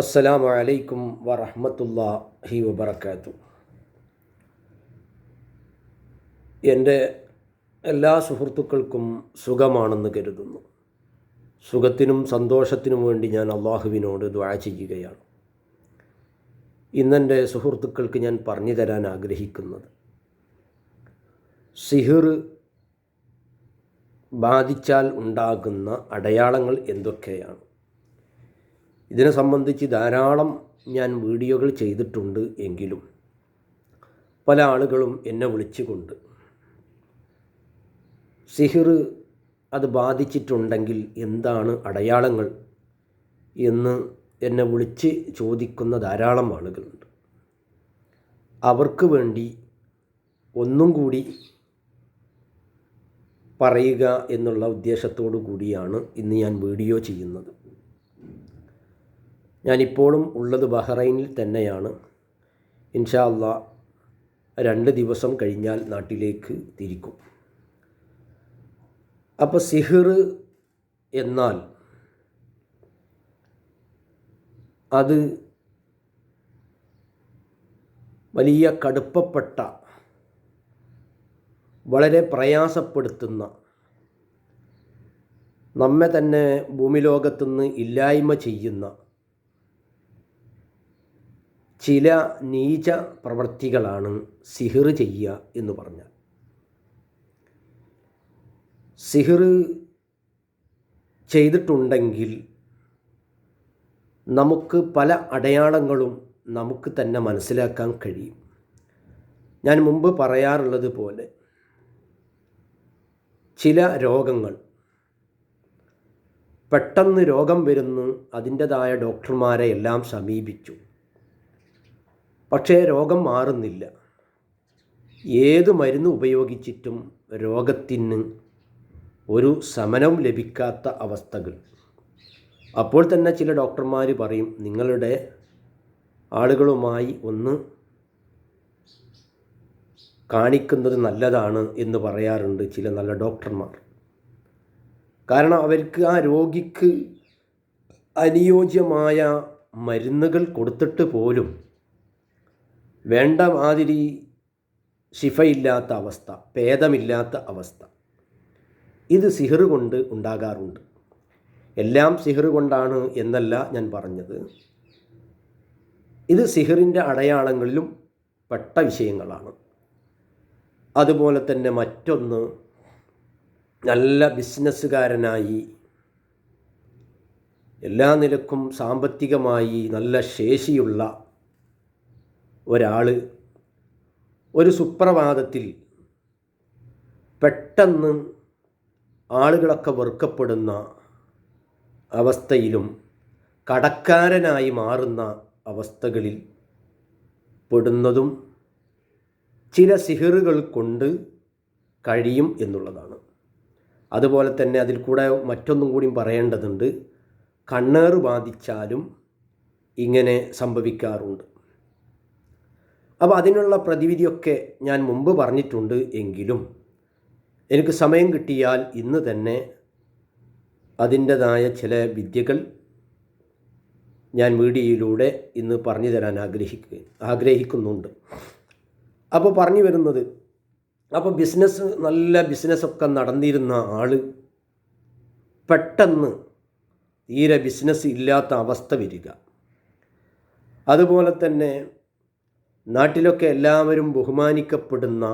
അസ്സലാമു അലൈക്കും വറഹ്മത്തുള്ളാഹി വബർക്കാത്തു എന്റെ എല്ലാ സുഹൃത്തുക്കൾക്കും സുഖമാണെന്ന് കരുതുന്നു. സുഖത്തിനും സന്തോഷത്തിനും വേണ്ടി ഞാൻ അള്ളാഹുവിനോട് ദ്വാ ചെയ്യുകയാണ്. ഇന്നെന്റെ സുഹൃത്തുക്കൾക്ക് ഞാൻ പറഞ്ഞു തരാൻ ആഗ്രഹിക്കുന്നത് സിഹിർ ബാധിച്ചാൽ ഉണ്ടാകുന്ന അടയാളങ്ങൾ എന്തൊക്കെയാണ്? ഇതിനെ സംബന്ധിച്ച് ധാരാളം ഞാൻ വീഡിയോകൾ ചെയ്തിട്ടുണ്ട് എങ്കിലും പല ആളുകളും എന്നെ വിളിച്ചുകൊണ്ട് സിഹിർ അത് ബാധിച്ചിട്ടുണ്ടെങ്കിൽ എന്താണ് അടയാളങ്ങൾ എന്ന് എന്നെ വിളിച്ച് ചോദിക്കുന്ന ധാരാളം ആളുകളുണ്ട്. അവർക്ക് വേണ്ടി ഒന്നും കൂടി പറയുക എന്നുള്ള ഉദ്ദേശത്തോടു കൂടിയാണ് ഇന്ന് ഞാൻ വീഡിയോ ചെയ്യുന്നത്. ഞാനിപ്പോഴും ഉള്ളത് ബഹ്റൈനിൽ തന്നെയാണ്. ഇൻഷാ അള്ളാ രണ്ട് ദിവസം കഴിഞ്ഞാൽ നാട്ടിലേക്ക് തിരിക്കും. അപ്പോൾ സിഹിർ എന്നാൽ അത് വലിയ കടുപ്പപ്പെട്ട വളരെ പ്രയാസപ്പെടുത്തുന്ന നമ്മെ തന്നെ ഭൂമിലോകത്തുനിന്ന് ഇല്ലായ്മ ചെയ്യുന്ന ചില നീച പ്രവൃത്തികളാണ് സിഹിർ ചെയ്യുക എന്ന് പറഞ്ഞാൽ. സിഹിർ ചെയ്തിട്ടുണ്ടെങ്കിൽ നമുക്ക് പല അടയാളങ്ങളും നമുക്ക് തന്നെ മനസ്സിലാക്കാൻ കഴിയും. ഞാൻ മുമ്പ് പറയാറുള്ളത് പോലെ ചില രോഗങ്ങൾ പെട്ടെന്ന് രോഗം വരുന്നു അതിന്റെതായ ഡോക്ടർമാരെ എല്ലാം സമീപിച്ചു. പക്ഷേ രോഗം മാറുന്നില്ല. ഏത് മരുന്ന് ഉപയോഗിച്ചിട്ടും രോഗത്തിന് ഒരു ശമനം ലഭിക്കാത്ത അവസ്ഥകൾ. അപ്പോൾ തന്നെ ചില ഡോക്ടർമാർ പറയും നിങ്ങളുടെ ആളുകളുമായി ഒന്ന് കാണിക്കുന്നത് നല്ലതാണ് എന്ന് പറയാറുണ്ട് ചില നല്ല ഡോക്ടർമാർ. കാരണം അവർക്ക് ആ രോഗിക്ക് അനുയോജ്യമായ മരുന്നുകൾ കൊടുത്തിട്ട് പോലും വേണ്ട മാതിരി ശിഫയില്ലാത്ത അവസ്ഥ ഭേദമില്ലാത്ത അവസ്ഥ. ഇത് സിഹർ കൊണ്ട് ഉണ്ടാകാറുണ്ട്. എല്ലാം സിഹർ കൊണ്ടാണ് എന്നല്ല ഞാൻ പറഞ്ഞത്. ഇത് സിഹറിന്റെ അടയാളങ്ങളിലും പെട്ട വിഷയങ്ങളാണ്. അതുപോലെ തന്നെ മറ്റൊന്ന് നല്ല ബിസിനസ്സുകാരനായി എല്ലാ നിലക്കും സാമ്പത്തികമായി നല്ല ശേഷിയുള്ള ഒരാൾ ഒരു സുപ്രഭാതത്തിൽ പെട്ടെന്ന് ആളുകളൊക്കെ വെറുക്കപ്പെടുന്ന അവസ്ഥയിലും കടക്കാരനായി മാറുന്ന അവസ്ഥകളിൽ പെടുന്നതും ചില സിഹിറുകൾ കൊണ്ട് കഴിയും എന്നുള്ളതാണ്. അതുപോലെ തന്നെ അതിൽ കൂടെ മറ്റൊന്നും കൂടിയും പറയേണ്ടതുണ്ട്. കണ്ണേറ് ബാധിച്ചാലും ഇങ്ങനെ സംഭവിക്കാറുണ്ട്. അപ്പോൾ അതിനുള്ള പ്രതിവിധിയൊക്കെ ഞാൻ മുമ്പ് പറഞ്ഞിട്ടുണ്ട് എങ്കിലും എനിക്ക് സമയം കിട്ടിയാൽ ഇന്ന് തന്നെ അതിന്റെതായ ചില വിദ്യകൾ ഞാൻ മീഡിയയിലൂടെ ഇന്ന് പറഞ്ഞു തരാൻ ആഗ്രഹിക്കുക ആഗ്രഹിക്കുന്നുണ്ട്. അപ്പോൾ പറഞ്ഞു വരുന്നത് അപ്പോൾ ബിസിനസ് നല്ല ബിസിനസ്സൊക്കെ നടന്നിരുന്ന ആൾ പെട്ടെന്ന് തീരെ ബിസിനസ് ഇല്ലാത്ത അവസ്ഥ വരിക. അതുപോലെ തന്നെ നാട്ടിലൊക്കെ എല്ലാവരും ബഹുമാനിക്കപ്പെടുന്ന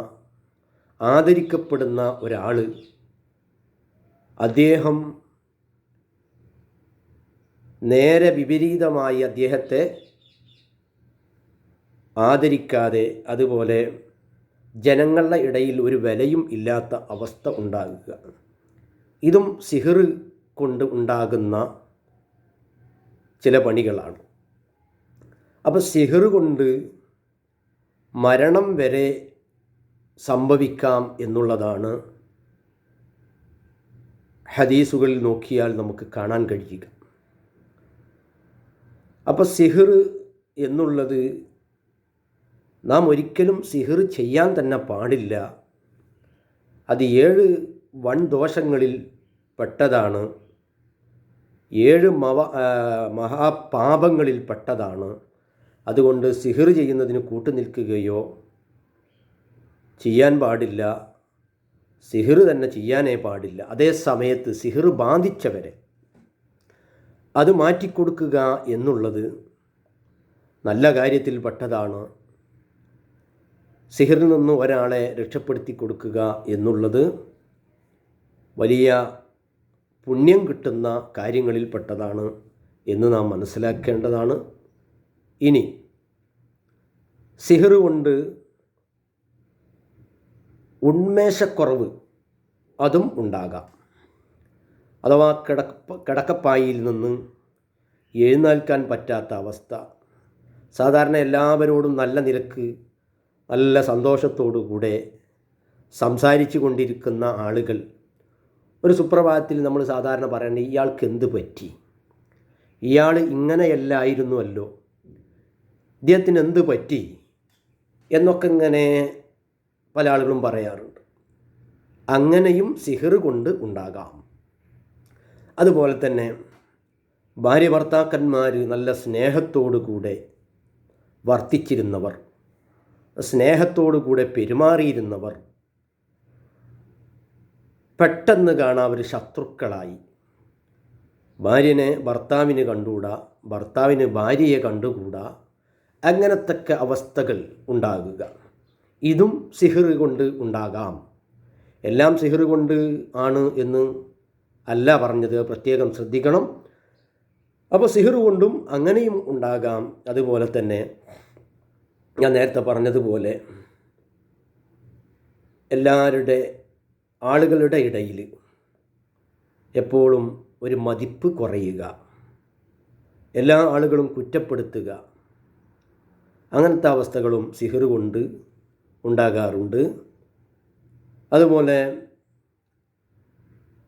ആദരിക്കപ്പെടുന്ന ഒരാൾ അദ്ദേഹം നേരെ വിപരീതമായി അദ്ദേഹത്തെ ആദരിക്കാതെ അതുപോലെ ജനങ്ങളുടെ ഇടയിൽ ഒരു വിലയും ഇല്ലാത്ത അവസ്ഥ ഉണ്ടാകുക. ഇതും സിഹിർ കൊണ്ട് ഉണ്ടാകുന്ന ചില പണികളാണ്. അപ്പോൾ സിഹിർ കൊണ്ട് മരണം വരെ സംഭവിക്കാം എന്നുള്ളതാണ് ഹദീസുകളിൽ നോക്കിയാൽ നമുക്ക് കാണാൻ കഴിയുക. അപ്പോൾ സിഹിർ എന്നുള്ളത് നാം ഒരിക്കലും സിഹിർ ചെയ്യാൻ തന്നെ പാടില്ല. അത് ഏഴ് വൺ ദോഷങ്ങളിൽ പെട്ടതാണ്. ഏഴ് മവ മഹാപാപങ്ങളിൽ പെട്ടതാണ്. അതുകൊണ്ട് സിഹിർ ചെയ്യുന്നതിന് കൂട്ടുനിൽക്കുകയോ ചെയ്യാൻ പാടില്ല. സിഹിർ തന്നെ ചെയ്യാനേ പാടില്ല. അതേ സമയത്ത് സിഹിർ ബാധിച്ചവരെ അത് മാറ്റിക്കൊടുക്കുക എന്നുള്ളത് നല്ല കാര്യത്തിൽപ്പെട്ടതാണ് സിഹിറിൽ നിന്ന് ഒരാളെ രക്ഷപ്പെടുത്തി കൊടുക്കുക എന്നുള്ളത് വലിയ പുണ്യം കിട്ടുന്ന കാര്യങ്ങളിൽപ്പെട്ടതാണ് എന്ന് നാം മനസ്സിലാക്കേണ്ടതാണ്. ഇനി സിഹിർ കൊണ്ട് ഉന്മേഷക്കുറവ് അതും ഉണ്ടാകാം. അഥവാ കിടക്ക കിടക്കപ്പായിൽ നിന്ന് എഴുന്നേൽക്കാൻ പറ്റാത്ത അവസ്ഥ. സാധാരണ എല്ലാവരോടും നല്ല നിരക്ക് നല്ല സന്തോഷത്തോടു കൂടെ സംസാരിച്ചു കൊണ്ടിരിക്കുന്ന ആളുകൾ. ഒരു സുപ്രഭാതത്തിൽ നമ്മൾ സാധാരണ പറയേണ്ടത് ഇയാൾക്ക് എന്ത് പറ്റി? ഇയാൾ ഇങ്ങനെയല്ലായിരുന്നുവല്ലോ. ഇദ്ദേഹത്തിന് എന്ത് പറ്റി എന്നൊക്കെ ഇങ്ങനെ പല ആളുകളും പറയാറുണ്ട്. അങ്ങനെയും സിഹിർ കൊണ്ട് ഉണ്ടാകാം. അതുപോലെ തന്നെ ഭാര്യ ഭർത്താക്കന്മാർ നല്ല സ്നേഹത്തോടു കൂടെ വർത്തിച്ചിരുന്നവർ സ്നേഹത്തോടു കൂടെ പെരുമാറിയിരുന്നവർ പെട്ടെന്ന് കാണാൻ അവർ ശത്രുക്കളായി. ഭാര്യനെ ഭർത്താവിന് കണ്ടുകൂടാ ഭർത്താവിന് ഭാര്യയെ കണ്ടുകൂടാ അങ്ങനത്തൊക്കെ അവസ്ഥകൾ ഉണ്ടാകുക. ഇതും സിഹിർ കൊണ്ട് ഉണ്ടാകാം. എല്ലാം സിഹിർ കൊണ്ട് ആണ് എന്ന് അല്ല പറഞ്ഞത്. പ്രത്യേകം ശ്രദ്ധിക്കണം. അപ്പോൾ സിഹിർ കൊണ്ടും അങ്ങനെയും ഉണ്ടാകാം. അതുപോലെ തന്നെ ഞാൻ നേരത്തെ പറഞ്ഞതുപോലെ എല്ലാവരുടെ ആളുകളുടെ ഇടയിൽ എപ്പോഴും ഒരു മതിപ്പ് കുറയുക. എല്ലാ ആളുകളും കുറ്റപ്പെടുത്തുക. അങ്ങനത്തെ അവസ്ഥകളും സിഹർ കൊണ്ട് ഉണ്ടാകാറുണ്ട്. അതുപോലെ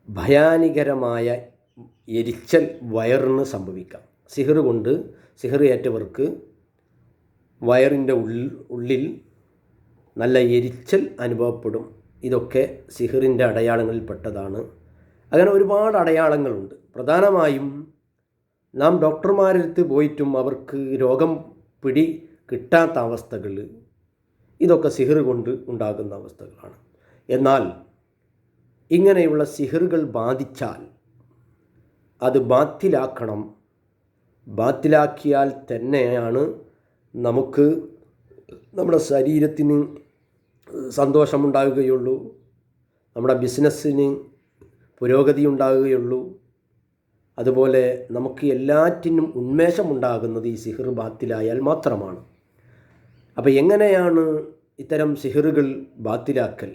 ഭയാനികരമായ എരിച്ചൽ വയറിന് സംഭവിക്കാം. സിഹർ കൊണ്ട് സിഹർ ഏറ്റവർക്ക് വയറിന്റെ ഉള്ളിൽ ഉള്ളിൽ നല്ല എരിച്ചൽ അനുഭവപ്പെടും. ഇതൊക്കെ സിഹറിന്റെ അടയാളങ്ങളിൽ പെട്ടതാണ്. അങ്ങനെ ഒരുപാട് അടയാളങ്ങളുണ്ട്. പ്രധാനമായും നാം ഡോക്ടർമാരടുത്ത് പോയിട്ടും അവർക്ക് രോഗം പിടി കിട്ടാത്ത അവസ്ഥകൾ ഇതൊക്കെ സിഹിർ കൊണ്ട് ഉണ്ടാകുന്ന അവസ്ഥകളാണ്. എന്നാൽ ഇങ്ങനെയുള്ള സിഹിറുകൾ ബാധിച്ചാൽ അത് ബാത്തിലാക്കണം. ബാത്തിലാക്കിയാൽ തന്നെയാണ് നമുക്ക് നമ്മുടെ ശരീരത്തിന് സന്തോഷമുണ്ടാകുകയുള്ളൂ നമ്മുടെ ബിസിനസ്സിന് പുരോഗതി ഉണ്ടാകുകയുള്ളൂ അതുപോലെ നമുക്ക് എല്ലാറ്റിനും ഉന്മേഷമുണ്ടാകുന്നത് ഈ സിഹിർ ബാത്തിലായാൽ മാത്രമാണ്. അപ്പോൾ എങ്ങനെയാണ് ഇത്തരം സിഹറുകൾ ബാത്തിലാക്കൽ?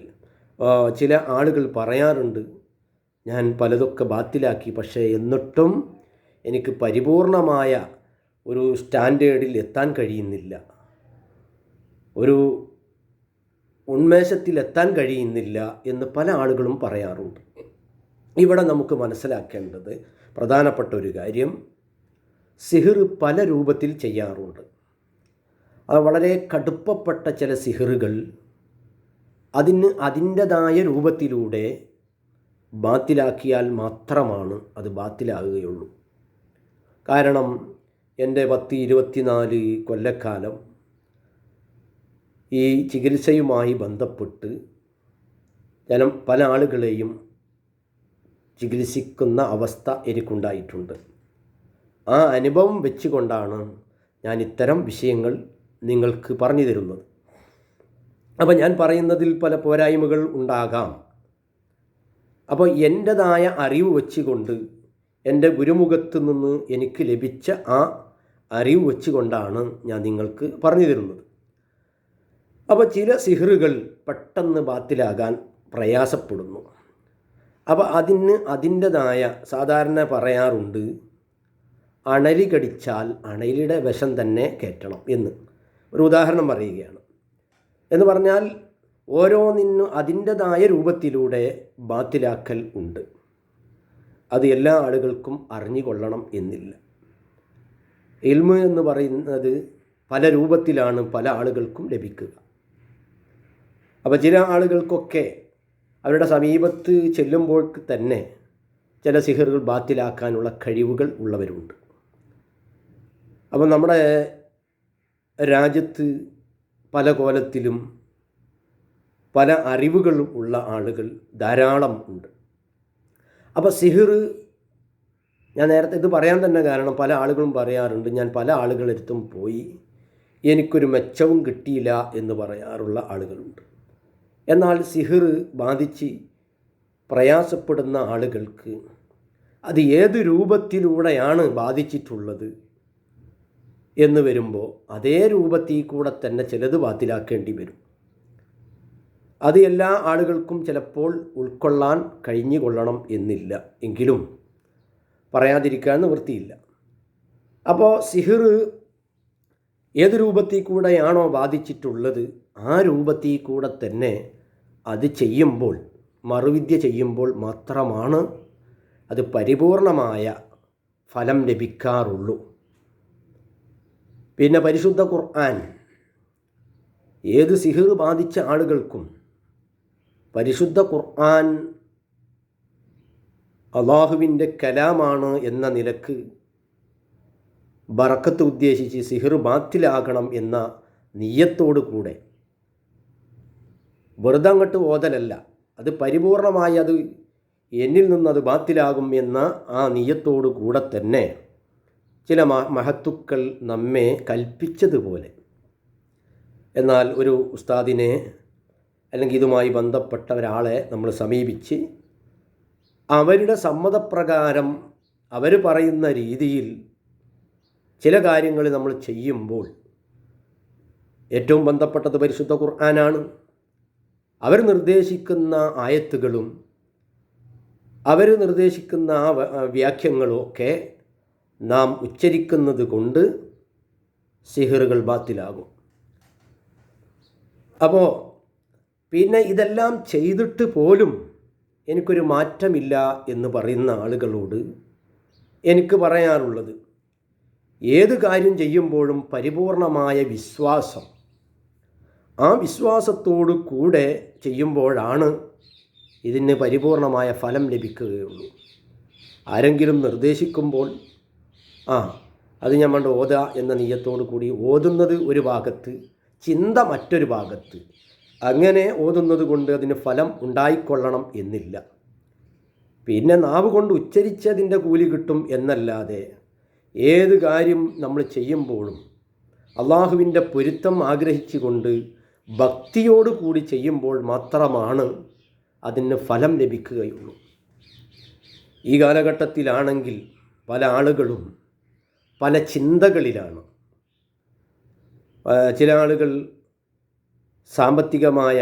ചില ആളുകൾ പറയാറുണ്ട് ഞാൻ പലതൊക്കെ ബാത്തിലാക്കി പക്ഷേ എന്നിട്ടും എനിക്ക് പരിപൂർണമായ ഒരു സ്റ്റാൻഡേർഡിൽ എത്താൻ കഴിയുന്നില്ല. ഒരു ഉന്മേഷത്തിൽ എത്താൻ കഴിയുന്നില്ല എന്ന് പല ആളുകളും പറയാറുണ്ട്. ഇവിടെ നമുക്ക് മനസ്സിലാക്കേണ്ടത് പ്രധാനപ്പെട്ട ഒരു കാര്യം സിഹിർ പല രൂപത്തിൽ ചെയ്യാറുണ്ട്. വളരെ കടുപ്പപ്പെട്ട ചില സിഹറുകൾ അതിന് അതിന്റെതായ രൂപത്തിലൂടെ ബാത്തിലാക്കിയാൽ മാത്രമാണ് അത് ബാത്തിലാകുകയുള്ളൂ. കാരണം എന്റെ പത്ത് ഇരുപത്തിനാല് കൊല്ലക്കാലം ഈ ചികിത്സയുമായി ബന്ധപ്പെട്ട് ജനം പല ആളുകളെയും ചികിത്സിക്കുന്ന അവസ്ഥ എനിക്കുണ്ടായിട്ടുണ്ട്. ആ അനുഭവം വെച്ചുകൊണ്ടാണ് ഞാൻ ഇത്തരം വിഷയങ്ങൾ നിങ്ങൾക്ക് പറഞ്ഞു തരുന്നത്. അപ്പോൾ ഞാൻ പറയുന്നതിൽ പല പോരായ്മകൾ ഉണ്ടാകാം. അപ്പോൾ എന്റെതായ അറിവ് വെച്ചുകൊണ്ട് എന്റെ ഗുരുമുഖത്ത് നിന്ന് എനിക്ക് ലഭിച്ച ആ അറിവ് വെച്ചുകൊണ്ടാണ് ഞാൻ നിങ്ങൾക്ക് പറഞ്ഞു തരുന്നത്. അപ്പോൾ ചില സിഹറുകൾ പെട്ടെന്ന് ബാത്തിലാകാൻ പ്രയാസപ്പെടുന്നു. അപ്പോൾ അതിന് അതിന്റെതായ സാധാരണ പറയാറുണ്ട് അണലി കടിച്ചാൽ അണലിയുടെ വിഷം തന്നെ കയറ്റണം എന്ന്. ഒരു ഉദാഹരണം പറയുകയാണ്. എന്ന് പറഞ്ഞാൽ ഓരോന്നിനും അതിന്റെതായ രൂപത്തിലൂടെ ബാത്തിലാക്കൽ ഉണ്ട്. അത് എല്ലാ ആളുകൾക്കും അറിഞ്ഞുകൊള്ളണം എന്നില്ല. എൽമ എന്ന് പറയുന്നത് പല രൂപത്തിലാണ് പല ആളുകൾക്കും ലഭിക്കുക. അപ്പോൾ ചില ആളുകൾക്കൊക്കെ അവരുടെ സമീപത്ത് ചെല്ലുമ്പോൾ തന്നെ ചില സിഹറുകൾ ബാത്തിലാക്കാനുള്ള കഴിവുകൾ ഉള്ളവരുണ്ട്. അപ്പോൾ നമ്മുടെ രാജ്യത്ത് പല കോലത്തിലും പല അറിവുകളും ഉള്ള ആളുകൾ ധാരാളം ഉണ്ട്. അപ്പോൾ സിഹിർ ഞാൻ നേരത്തെ ഇത് പറയാൻ തന്നെ കാരണം പല ആളുകളും പറയാറുണ്ട് ഞാൻ പല ആളുകളെടുത്തും പോയി എനിക്കൊരു മെച്ചവും കിട്ടിയില്ല എന്ന് പറയാറുള്ള ആളുകളുണ്ട്. എന്നാൽ സിഹിർ ബാധിച്ച് പ്രയാസപ്പെടുന്ന ആളുകൾക്ക് അത് ഏത് രൂപത്തിലൂടെയാണ് ബാധിച്ചിട്ടുള്ളത്? എന്ന് വരുമ്പോൾ അതേ രൂപത്തിൽ കൂടെ തന്നെ ചിലത് ബാത്തിലാക്കേണ്ടി വരും. അത് എല്ലാ ആളുകൾക്കും ചിലപ്പോൾ ഉൾക്കൊള്ളാൻ കഴിഞ്ഞുകൊള്ളണം എന്നില്ല. എങ്കിലും പറയാതിരിക്കാൻ നിവൃത്തിയില്ല. അപ്പോൾ സിഹിർ ഏത് രൂപത്തിൽ കൂടെയാണോ ബാധിച്ചിട്ടുള്ളത് ആ രൂപത്തിൽ കൂടെ തന്നെ അത് ചെയ്യുമ്പോൾ മറുവിദ്യ ചെയ്യുമ്പോൾ മാത്രമാണ് അത് പരിപൂർണമായ ഫലം ലഭിക്കാറുള്ളൂ. പിന്നെ പരിശുദ്ധ ഖുർആൻ. ഏത് സിഹിർ ബാധിച്ച ആളുകൾക്കും പരിശുദ്ധ ഖുർആൻ അള്ളാഹുവിന്റെ കലാമാണ് എന്ന നിലയ്ക്ക് ബറക്കത്ത് ഉദ്ദേശിച്ച് സിഹിർ ബാത്തിലാകണം എന്ന നീയത്തോടു കൂടെ വെറുതെ അങ്ങോട്ട് ഓതലല്ല അത് പരിപൂർണമായി അത് എന്നിൽ നിന്നത് ബാത്തിലാകും എന്ന ആ നീയത്തോടു കൂടെ തന്നെ ചില മഹത്തുക്കൾ നമ്മെ കൽപ്പിച്ചതുപോലെ. എന്നാൽ ഒരു ഉസ്താദിനെ അല്ലെങ്കിൽ ഇതുമായി ബന്ധപ്പെട്ട ഒരാളെ നമ്മൾ സമീപിച്ച് അവരുടെ സമ്മതപ്രകാരം അവർ പറയുന്ന രീതിയിൽ ചില കാര്യങ്ങൾ നമ്മൾ ചെയ്യുമ്പോൾ ഏറ്റവും ബന്ധപ്പെട്ടത് പരിശുദ്ധ ഖുർആനാണ്. അവർ നിർദ്ദേശിക്കുന്ന ആയത്തുകളും അവർ നിർദ്ദേശിക്കുന്ന ആ വ്യാഖ്യങ്ങളും ഒക്കെ നാം ഉച്ചരിക്കുന്നത് കൊണ്ട് സിഹറുകൾ ബാത്തിലാകും. അപ്പോൾ പിന്നെ ഇതെല്ലാം ചെയ്തിട്ട് പോലും എനിക്കൊരു മാറ്റമില്ല എന്ന് പറയുന്ന ആളുകളോട് എനിക്ക് പറയാനുള്ളത് ഏത് കാര്യം ചെയ്യുമ്പോഴും പരിപൂർണമായ വിശ്വാസം ആ വിശ്വാസത്തോടു കൂടെ ചെയ്യുമ്പോഴാണ് ഇതിന് പരിപൂർണമായ ഫലം ലഭിക്കുകയുള്ളൂ. ആരെങ്കിലും നിർദ്ദേശിക്കുമ്പോൾ ആ അത് ഞാൻ പണ്ട് ഓത എന്ന നീയത്തോടു കൂടി ഓതുന്നത് ഒരു ഭാഗത്ത് ചിന്ത മറ്റൊരു ഭാഗത്ത്. അങ്ങനെ ഓതുന്നത് കൊണ്ട് അതിന് ഫലം ഉണ്ടായിക്കൊള്ളണം എന്നില്ല. പിന്നെ നാവ് കൊണ്ട് ഉച്ചരിച്ചതിന്റെ കൂലി കിട്ടും എന്നല്ലാതെ ഏത് കാര്യം നമ്മൾ ചെയ്യുമ്പോഴും അള്ളാഹുവിന്റെ പൊരുത്തം ആഗ്രഹിച്ചുകൊണ്ട് ഭക്തിയോട് കൂടി ചെയ്യുമ്പോൾ മാത്രമാണ് അതിന് ഫലം ലഭിക്കുകയുള്ളൂ. ഈ കാലഘട്ടത്തിലാണെങ്കിൽ പല ആളുകളും പല ചിന്തകളിലാണ്. ചില ആളുകൾ സാമ്പത്തികമായ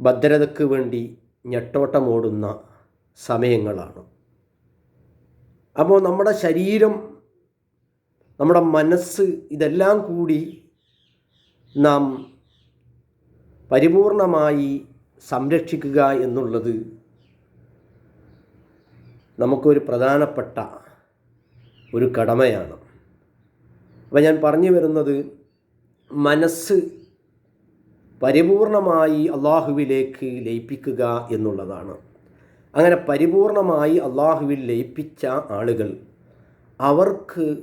ഭദ്രതയ്ക്ക് വേണ്ടി ഞെട്ടോട്ടമോടുന്ന സമയങ്ങളാണ്. അപ്പോൾ നമ്മുടെ ശരീരം നമ്മുടെ മനസ്സ് ഇതെല്ലാം കൂടി നാം പരിപൂർണമായി സംരക്ഷിക്കുക എന്നുള്ളത് നമുക്കൊരു പ്രധാനപ്പെട്ട ഒരു കടമയാണ്. അപ്പോൾ ഞാൻ പറഞ്ഞു വരുന്നത് മനസ്സ് പരിപൂർണമായി അള്ളാഹുവിലേക്ക് ലയിപ്പിക്കുക എന്നുള്ളതാണ്. അങ്ങനെ പരിപൂർണമായി അള്ളാഹുവിൽ ലയിപ്പിച്ച ആളുകൾ അവർക്ക്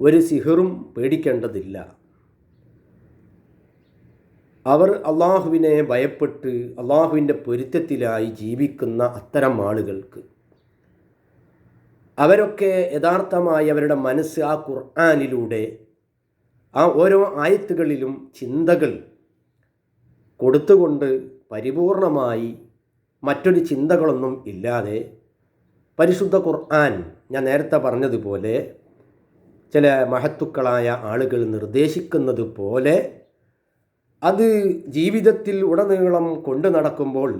ഒരു സിഹറും പേടിക്കേണ്ടതില്ല. അവർ അള്ളാഹുവിനെ ഭയപ്പെട്ട് അള്ളാഹുവിന്റെ പൊരുത്തത്തിലായി ജീവിക്കുന്ന അത്തരം ആളുകൾക്ക് അവരൊക്കെ യഥാർത്ഥമായി അവരുടെ മനസ്സ് ആ ഖുർആാനിലൂടെ ആ ഓരോ ആയത്തുകളിലും ചിന്തകൾ കൊടുത്തുകൊണ്ട് പരിപൂർണമായി മറ്റൊരു ചിന്തകളൊന്നും ഇല്ലാതെ പരിശുദ്ധ ഖുർആൻ ഞാൻ നേരത്തെ പറഞ്ഞതുപോലെ ചില മഹത്തുക്കളായ ആളുകൾ നിർദ്ദേശിക്കുന്നത് പോലെ അത് ജീവിതത്തിൽ ഉടനീളം കൊണ്ടു നടക്കുമ്പോൾ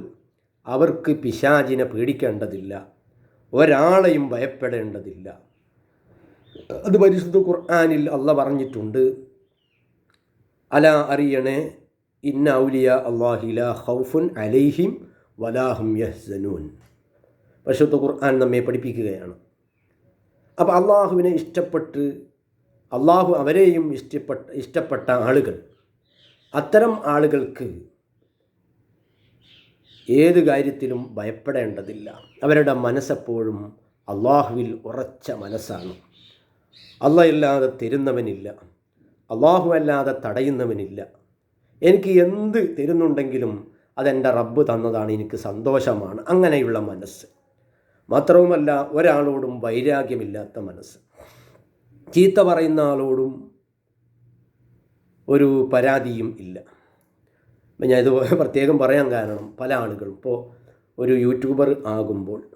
അവർക്ക് പിശാചിനെ പേടിക്കേണ്ടതില്ല. ഒരാളെയും ഭയപ്പെടേണ്ടതില്ല. അത് പരിശുദ്ധ ഖുർആാനിൽ അല്ല പറഞ്ഞിട്ടുണ്ട്. അല അറിയണേ ഇന്ന ഔലിയ അള്ളാഹില ഹൗഫുൻ അലൈഹിം വലാഹും യഹ്സനൂൻ. പരിശുദ്ധ ഖുർആൻ നമ്മെ പഠിപ്പിക്കുകയാണ്. അപ്പോൾ അള്ളാഹുവിനെ ഇഷ്ടപ്പെട്ട് അള്ളാഹു അവരെയും ഇഷ്ടപ്പെട്ട ഇഷ്ടപ്പെട്ട ആളുകൾ അത്തരം ആളുകൾക്ക് ഏത് കാര്യത്തിലും ഭയപ്പെടേണ്ടതില്ല. അവരുടെ മനസ്സെപ്പോഴും അള്ളാഹുവിൽ ഉറച്ച മനസ്സാണ്. അള്ളയല്ലാതെ തരുന്നവനില്ല. അള്ളാഹു അല്ലാതെ തടയുന്നവനില്ല. എനിക്ക് എന്ത് തരുന്നുണ്ടെങ്കിലും അതെന്റെ റബ്ബ് തന്നതാണ് എനിക്ക് സന്തോഷമാണ്. അങ്ങനെയുള്ള മനസ്സ്. മാത്രവുമല്ല ഒരാളോടും വൈരാഗ്യമില്ലാത്ത മനസ്സ്. ചീത്ത പറയുന്ന ആളോടും ഒരു പരാതിയും ഇല്ല. ഞാൻ ഇത് പ്രത്യേകം പറയാൻ കാരണം പല ആളുകളും. ഇപ്പോൾ ഒരു യൂട്യൂബർ ആകുമ്പോൾ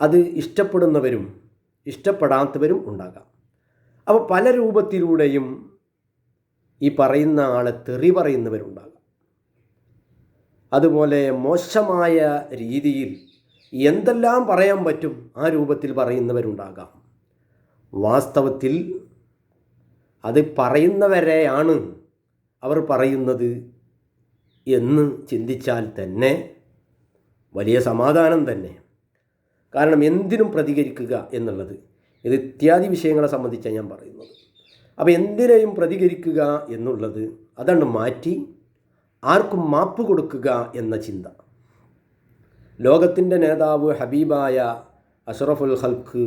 അത് ഇഷ്ടപ്പെടുന്നവരും ഇഷ്ടപ്പെടാത്തവരും ഉണ്ടാകാം. അപ്പോൾ പല രൂപത്തിലൂടെയും ഈ പറയുന്ന ആളെ തെറി പറയുന്നവരുണ്ടാകാം. അതുപോലെ മോശമായ രീതിയിൽ എന്തെല്ലാം പറയാൻ പറ്റും ആ രൂപത്തിൽ പറയുന്നവരുണ്ടാകാം. വാസ്തവത്തിൽ അത് പറയുന്നവരെയാണ് അവർ പറയുന്നത് എന്ന് ചിന്തിച്ചാൽ തന്നെ വലിയ സമാധാനം തന്നെ. കാരണം എന്തിനും പ്രതികരിക്കുക എന്നുള്ളത് ഇത് ഇത്യാദി വിഷയങ്ങളെ സംബന്ധിച്ചാണ് ഞാൻ പറയുന്നത്. അപ്പോൾ എന്തിനേയും പ്രതികരിക്കുക എന്നുള്ളത് അതാണ് മാറ്റി ആർക്കും മാപ്പ് കൊടുക്കുക എന്ന ചിന്ത. ലോകത്തിന്റെ നേതാവ് ഹബീബായ അഷറഫുൽ ഹൽക്ക്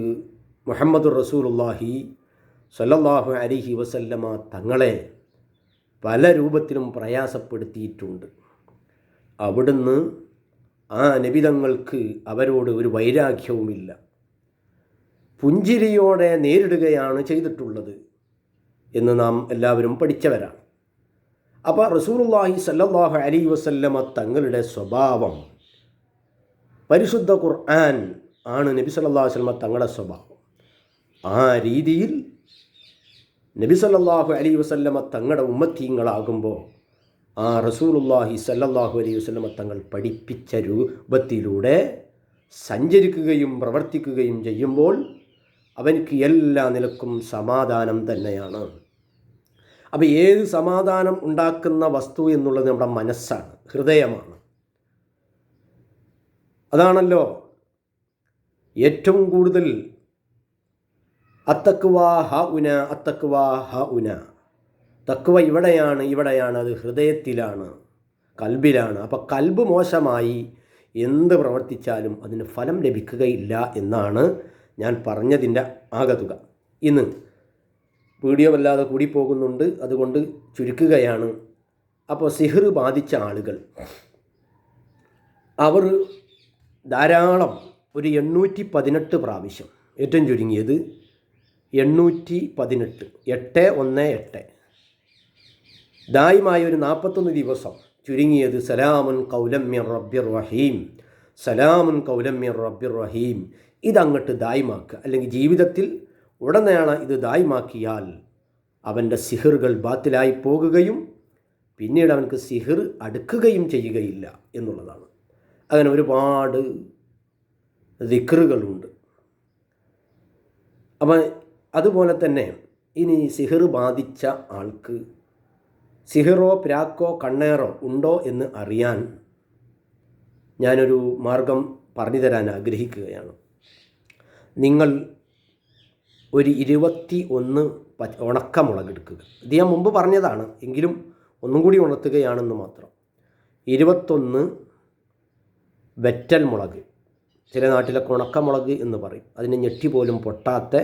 മുഹമ്മദ് റസൂലുല്ലാഹി സല്ലല്ലാഹു അലിഹി വസല്ലമ തങ്ങളെ പല രൂപത്തിലും പ്രയാസപ്പെടുത്തിയിട്ടുണ്ട്. അവിടുന്ന് ആ നബിതങ്ങൾക്ക് അവരോട് ഒരു വൈരാഗ്യവുമില്ല. പുഞ്ചിരിയോടെ നേരിടുകയാണ് ചെയ്തിട്ടുള്ളത് എന്ന് നാം എല്ലാവരും പഠിച്ചവരാണ്. അപ്പോൾ റസൂലുള്ളാഹി സല്ലല്ലാഹു അലൈ വസല്ലമ തങ്ങളുടെ സ്വഭാവം പരിശുദ്ധ ഖുർആൻ ആണ് നബി സല്ലല്ലാഹു വസല്ലമ തങ്ങളുടെ സ്വഭാവം. ആ രീതിയിൽ നബി സല്ലാഹു അലൈ വസല്ലമ തങ്ങളുടെ ഉമ്മത്തീങ്ങളാകുമ്പോൾ ആ റസൂലുള്ളാഹി സല്ലല്ലാഹു അലൈഹി വസല്ലമ തങ്ങൾ പഠിപ്പിച്ച രൂപത്തിലൂടെ സഞ്ചരിക്കുകയും പ്രവർത്തിക്കുകയും ചെയ്യുമ്പോൾ അവനിക്ക് എല്ലാ നിലക്കും സമാധാനം തന്നെയാണ്. അപ്പോൾ ഏത് സമാധാനം ഉണ്ടാക്കുന്ന വസ്തു എന്നുള്ളത് നമ്മുടെ മനസ്സാണ് ഹൃദയമാണ്. അതാണല്ലോ ഏറ്റവും കൂടുതൽ അത്തക്കുവാ ഹ ഉന അത്തക്കുവ ഹ ഉന. തക്കുവ ഇവിടെയാണ് ഇവിടെയാണ് അത് ഹൃദയത്തിലാണ് കൽബിലാണ്. അപ്പോൾ കൽബ് മോശമായി എന്ത് പ്രവർത്തിച്ചാലും അതിന് ഫലം ലഭിക്കുകയില്ല എന്നാണ് ഞാൻ പറഞ്ഞതിന്റെ ആകതുക ഇന്ന് വീഡിയോ വല്ലാതെ കൂടി പോകുന്നുണ്ട് അതുകൊണ്ട് ചുരുക്കുകയാണ്. അപ്പോൾ സിഹർ ബാധിച്ച ആളുകൾ. അവർ ധാരാളം ഒരു എണ്ണൂറ്റി പതിനെട്ട് പ്രാവശ്യം ഏറ്റവും ചുരുങ്ങിയത് എണ്ണൂറ്റി പതിനെട്ട് എട്ട് ഒന്ന് എട്ട്. ദായമായ ഒരു നാൽപ്പത്തൊന്ന് ദിവസം ചുരുങ്ങിയത് സലാമുൻ കൗലമ്യ റബ്ബിർ റഹീം. സലാമുൻ കൗലമ്യ റബ്ബിർ റഹീം. ഇതങ്ങട്ട് ദായ്മാക്കുക അല്ലെങ്കിൽ ജീവിതത്തിൽ ഉടനെയാണ് ഇത് ദായ്മാക്കിയാൽ അവന്റെ സിഹിറുകൾ ബാത്തിലായി പോകുകയും പിന്നീട് അവനക്ക് സിഹിർ അടുക്കുകയും ചെയ്യുകയില്ല എന്നുള്ളതാണ്. അങ്ങനെ ഒരുപാട് ദിക്റുകളുണ്ട്. അപ്പം അതുപോലെ തന്നെ ഇനി സിഹിർ ബാധിച്ച ആൾക്ക് സിഹിറോ പ്രാക്കോ കണ്ണേറോ ഉണ്ടോ എന്ന് അറിയാൻ ഞാനൊരു മാർഗം പറഞ്ഞു തരാൻ ആഗ്രഹിക്കുകയാണ്. നിങ്ങൾ ഒരു ഇരുപത്തി ഒന്ന് ഉണക്കമുളക് എടുക്കുക ഇത് ഞാൻ മുമ്പ് പറഞ്ഞതാണ് എങ്കിലും ഒന്നും കൂടി ഉണർത്തുകയാണെന്ന് മാത്രം. ഇരുപത്തൊന്ന് വെറ്റൽ മുളക് ചില നാട്ടിലൊക്കെ ഉണക്കമുളക് എന്ന് പറയും. അതിന് ഞെട്ടി പോലും പൊട്ടാത്ത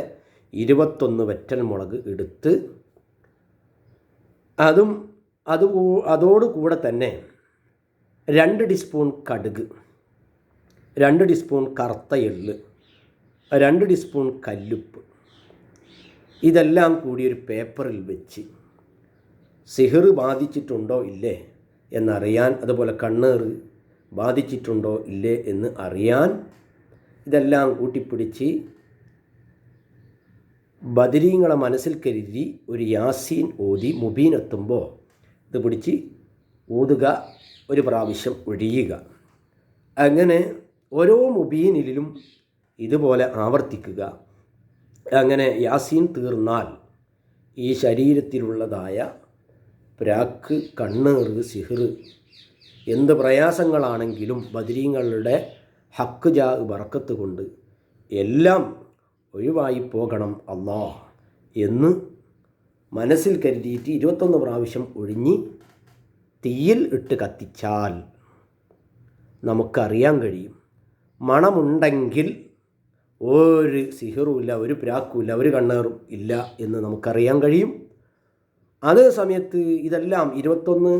ഇരുപത്തൊന്ന് വെറ്റൽ മുളക് എടുത്ത് അതും അത് അതോടുകൂടെ തന്നെ രണ്ട് ടീസ്പൂൺ കടുക് രണ്ട് ടീസ്പൂൺ കറുത്ത എള്ള് രണ്ട് ടീസ്പൂൺ കല്ലുപ്പ്. ഇതെല്ലാം കൂടി ഒരു പേപ്പറിൽ വെച്ച് സിഹിർ ബാധിച്ചിട്ടുണ്ടോ ഇല്ലേ എന്നറിയാൻ അതുപോലെ കണ്ണേറ് ബാധിച്ചിട്ടുണ്ടോ ഇല്ലേ എന്ന് അറിയാൻ ഇതെല്ലാം കൂട്ടിപ്പിടിച്ച് ബദരീങ്ങളെ മനസ്സിൽ കരുതി ഒരു യാസീൻ ഓതി മുബീൻ എത്തുമ്പോൾ ഇത് പിടിച്ച് ഊതുക ഒരു പ്രാവശ്യം ഒഴിയുക. അങ്ങനെ ഓരോ മുബീനിലും ഇതുപോലെ ആവർത്തിക്കുക. അങ്ങനെ യാസീൻ തീർന്നാൽ ഈ ശരീരത്തിലുള്ളതായ പ്രാക്ക് കണ്ണേറ് സിഹർ എന്ത് പ്രയാസങ്ങളാണെങ്കിലും ബദരീങ്ങളുടെ ഹക്ക് ജാ ബറക്കത്ത് കൊണ്ട് എല്ലാം ഒഴിവായി പോകണം അള്ളാ എന്ന് മനസ്സിൽ കരുതിയിട്ട് ഇരുപത്തൊന്ന് പ്രാവശ്യം ഒഴിഞ്ഞ് തീയിൽ ഇട്ട് കത്തിച്ചാൽ നമുക്കറിയാൻ കഴിയും. മണമുണ്ടെങ്കിൽ ഒരു സിഹറുമില്ല ഒരു പ്രാക്കുമില്ല ഒരു കണ്ണേറും ഇല്ല എന്ന് നമുക്കറിയാൻ കഴിയും. അതേ സമയത്ത് ഇതെല്ലാം ഇരുപത്തൊന്ന്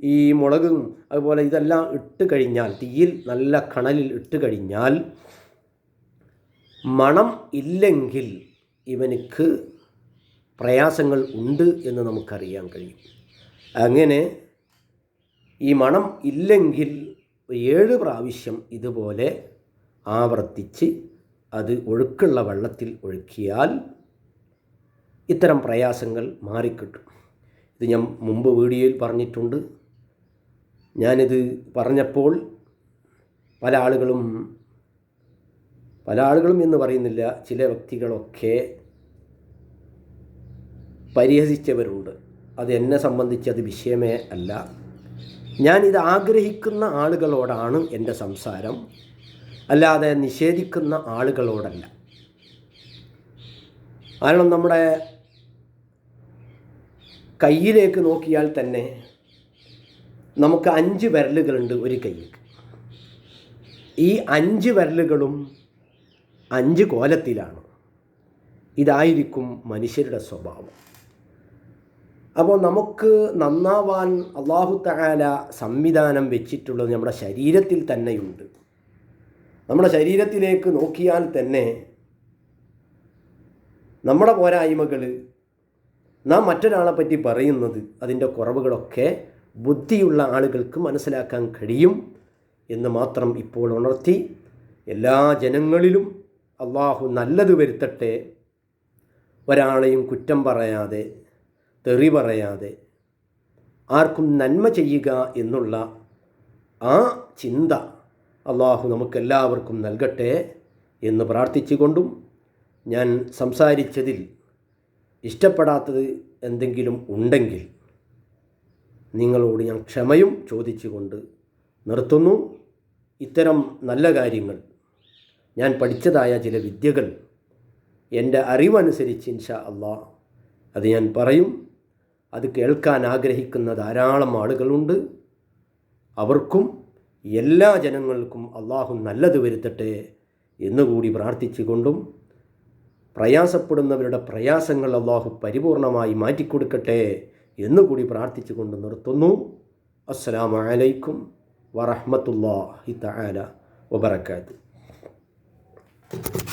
ഈ മുളകും അതുപോലെ ഇതെല്ലാം ഇട്ട് കഴിഞ്ഞാൽ തീയിൽ നല്ല കണലിൽ ഇട്ട് കഴിഞ്ഞാൽ മണം ഇല്ലെങ്കിൽ ഇവനിക്ക് പ്രയാസങ്ങൾ ഉണ്ട് എന്ന് നമുക്കറിയാൻ കഴിയും. അങ്ങനെ ഈ മണം ഇല്ലെങ്കിൽ ഏഴ് പ്രാവശ്യം ഇതുപോലെ ആവർത്തിച്ച് അത് ഒഴുക്കുള്ള വെള്ളത്തിൽ ഒഴുക്കിയാൽ ഇത്തരം പ്രയാസങ്ങൾ മാറിക്കിട്ടും. ഇത് ഞാൻ മുമ്പ് വീഡിയോയിൽ പറഞ്ഞിട്ടുണ്ട്. ഞാനിത് പറഞ്ഞപ്പോൾ പല ആളുകളും പല ആളുകളും എന്ന് പറയുന്നില്ല ചില വ്യക്തികളൊക്കെ പരിഹസിച്ചവരുണ്ട്. അത് എന്നെ സംബന്ധിച്ച് അത് വിഷയമേ അല്ല. ഞാൻ ഇത് ആഗ്രഹിക്കുന്ന ആളുകളോടാണ് എന്റെ സംസാരം. അല്ലാതെ നിഷേധിക്കുന്ന ആളുകളോടല്ല. കാരണം നമ്മുടെ കയ്യിലേക്ക് നോക്കിയാൽ തന്നെ നമുക്ക് അഞ്ച് വിരലുകളുണ്ട് ഒരു കയ്യിൽ ഈ അഞ്ച് വിരലുകളും അഞ്ച് കോലത്തിലാണ്. ഇതായിരിക്കും മനുഷ്യരുടെ സ്വഭാവം. അപ്പോൾ നമുക്ക് നന്നാവാൻ അള്ളാഹു തആല സംവിധാനം വെച്ചിട്ടുള്ളത് നമ്മുടെ ശരീരത്തിൽ തന്നെയുണ്ട്. നമ്മുടെ ശരീരത്തിലേക്ക് നോക്കിയാൽ തന്നെ നമ്മുടെ പോരായ്മകൾ നാം മറ്റൊരാളെ പറ്റി പറയുന്നത് അതിന്റെ കുറവുകളൊക്കെ ബുദ്ധിയുള്ള ആളുകൾക്ക് മനസ്സിലാക്കാൻ കഴിയും എന്ന് മാത്രം ഇപ്പോൾ ഉണർത്തി എല്ലാ ജനങ്ങളിലും അള്ളാഹു നല്ലത് വരുത്തട്ടെ. ഒരാളെയും കുറ്റം പറയാതെ തെറി പറയാതെ ആർക്കും നന്മ ചെയ്യുക എന്നുള്ള ആ ചിന്ത അള്ളാഹു നമുക്കെല്ലാവർക്കും നൽകട്ടെ എന്ന് പ്രാർത്ഥിച്ചുകൊണ്ടും ഞാൻ സംസാരിച്ചതിൽ ഇഷ്ടപ്പെടാത്തത് എന്തെങ്കിലും ഉണ്ടെങ്കിൽ നിങ്ങളോട് ഞാൻ ക്ഷമയും ചോദിച്ചുകൊണ്ട് നിർത്തുന്നു. ഇത്തരം നല്ല കാര്യങ്ങൾ ഞാൻ പഠിച്ചതായ ചില വിദ്യകൾ എന്റെ അറിവനുസരിച്ച് ഇൻഷാ അള്ളാ അത് ഞാൻ പറയും. അത് കേൾക്കാൻ ആഗ്രഹിക്കുന്ന ധാരാളം ആളുകളുണ്ട്. അവർക്കും എല്ലാ ജനങ്ങൾക്കും അള്ളാഹു നല്ലത് വരുത്തട്ടെ എന്നുകൂടി പ്രാർത്ഥിച്ചുകൊണ്ടും പ്രയാസപ്പെടുന്നവരുടെ പ്രയാസങ്ങൾ അള്ളാഹു പരിപൂർണമായി മാറ്റിക്കൊടുക്കട്ടെ എന്നുകൂടി പ്രാർത്ഥിച്ചുകൊണ്ട് നിർത്തുന്നു. അസ്സലാമലൈക്കും വറഹമത്തല്ലാഹി തആല വബറകാതുഹു. Thank you.